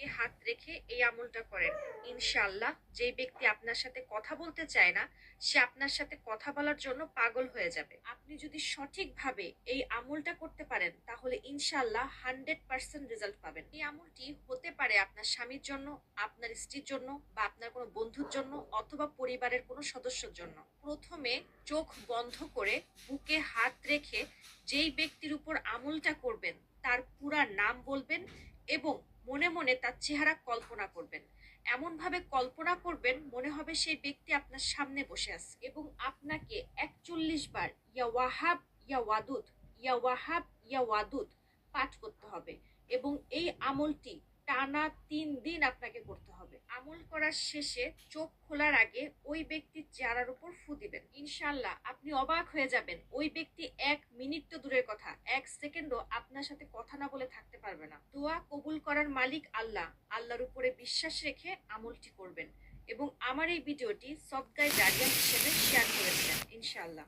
বুকে হাত রেখে এই আমলটা করেন। ইনশাল্লাহ যেই ব্যক্তি আপনার সাথে কথা বলতে চায় না, সে আপনার সাথে কথা বলার জন্য পাগল হয়ে যাবে। আপনি যদি সঠিকভাবে এই আমলটা করতে পারেন, তাহলে ইনশাল্লাহ হান্ড্রেড পার্সেন্ট রেজাল্ট পাবেন। এই আমলটি হতে পারে আপনার স্বামীর জন্য, আপনার স্ত্রীর জন্য বা আপনার কোনো বন্ধুর জন্য অথবা পরিবারের কোনো সদস্যর জন্য। প্রথমে চোখ বন্ধ করে বুকে হাত রেখে যেই ব্যক্তির উপর আমলটা করবেন, তার পুরা নাম বলবেন এবং মনে মনে তার চেহারা কল্পনা করবেন। এমনভাবে কল্পনা করবেন মনে হবে সেই ব্যক্তি আপনার সামনে বসে আছে এবং আপনাকে একচল্লিশ বার ইয়া ওয়াহাব, ইয়া ওয়াদুদ, ইয়া ওয়াহাব, ইয়া ওয়াদুদ পাঠ করতে হবে এবং এই আমলটি টানা তিন দিন আপনাকে করতে হবে। আমল করার শেষে চোখ খোলার আগে ওই ব্যক্তির চেহারার উপর ফু দিবেন। ইনশাল্লাহ আপনি অবাক হয়ে যাবেন। ওই ব্যক্তি এক মিনিট তো দূরের কথা সেকেন্ডও আপনার সাথে কথা না বলে থাকতে পারবে না। দোয়া কবুল করার মালিক আল্লাহ। আল্লাহর উপরে বিশ্বাস রেখে আমলটি করবেন। এবং আমার এই ভিডিওটি সবগাই গার্জিয়ান হিসেবে শেয়ার করেছিলেন, ইনশাআল্লাহ।